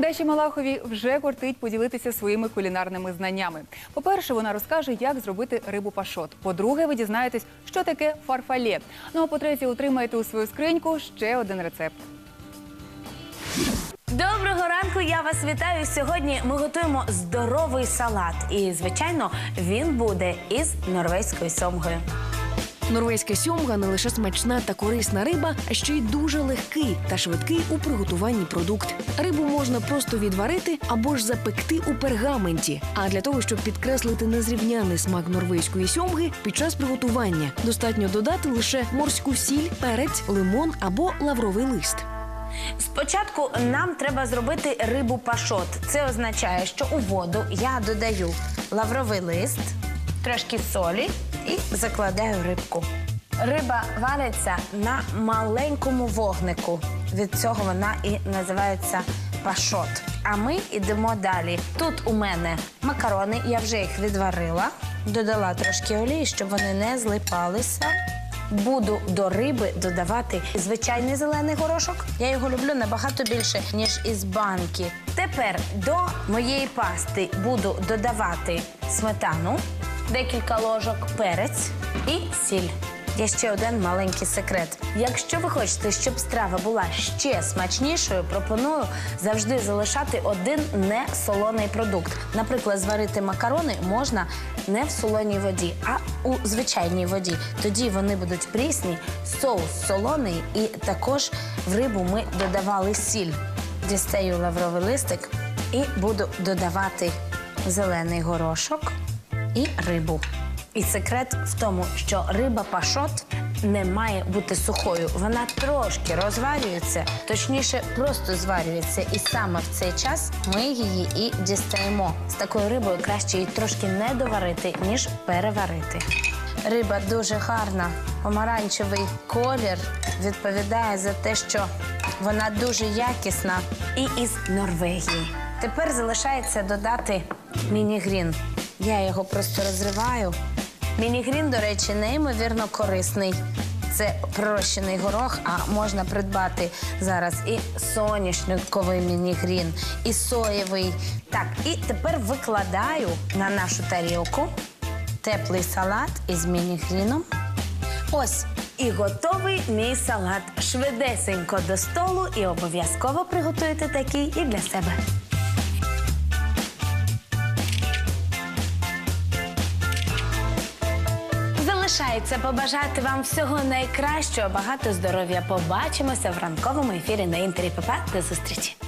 Даші Малахові вже кортить поділитися своїми кулінарними знаннями. По-перше, вона розкаже, як зробити рибу пашот. По-друге, ви дізнаєтесь, що таке фарфалє. Ну а по-третє, отримаєте у свою скриньку ще один рецепт. Доброго ранку, я вас вітаю. Сьогодні ми готуємо здоровий салат. І, звичайно, він буде із норвезькою сьомгою. Норвезька сьомга не лише смачна та корисна риба, а ще й дуже легкий та швидкий у приготуванні продукт. Рибу можна просто відварити або ж запекти у пергаменті. А для того, щоб підкреслити незрівняний смак норвезької сьомги, під час приготування достатньо додати лише морську сіль, перець, лимон або лавровий лист. Спочатку нам треба зробити рибу пашот. Це означає, що у воду я додаю лавровий лист, трошки солі і закладаю рибку. Риба вариться на маленькому вогнику. Від цього вона і називається пашот. А ми йдемо далі. Тут у мене макарони, я вже їх відварила, додала трошки олії, щоб вони не злипалися. Буду до риби додавати звичайний зелений горошок. Я його люблю набагато більше, ніж із банки. Тепер до моєї пасти буду додавати сметану, декілька ложок, перець і сіль. Є ще один маленький секрет. Якщо ви хочете, щоб страва була ще смачнішою, пропоную завжди залишати один не солоний продукт. Наприклад, зварити макарони можна не в солоній воді, а у звичайній воді. Тоді вони будуть прісні, соус солоний, і також в рибу ми додавали сіль. Дістаю лавровий листик і буду додавати зелений горошок і рибу. І секрет в тому, що риба пашот не має бути сухою. Вона трошки розварюється, точніше, просто зварюється. І саме в цей час ми її і дістаємо. З такою рибою краще її трошки не доварити, ніж переварити. Риба дуже гарна. Помаранчевий колір відповідає за те, що вона дуже якісна і із Норвегії. Тепер залишається додати мінігрін. Я його просто розриваю. Мінігрін, до речі, неймовірно корисний. Це пророщений горох, а можна придбати зараз і соняшниковий мінігрін, і соєвий. Так, і тепер викладаю на нашу тарілку теплий салат із мінігріном. Ось і готовий мій салат. Швидесенько до столу і обов'язково приготуйте такий і для себе. Залишається побажати вам всього найкращого, багато здоров'я. Побачимося в ранковому ефірі на інтері ПП. До зустрічі!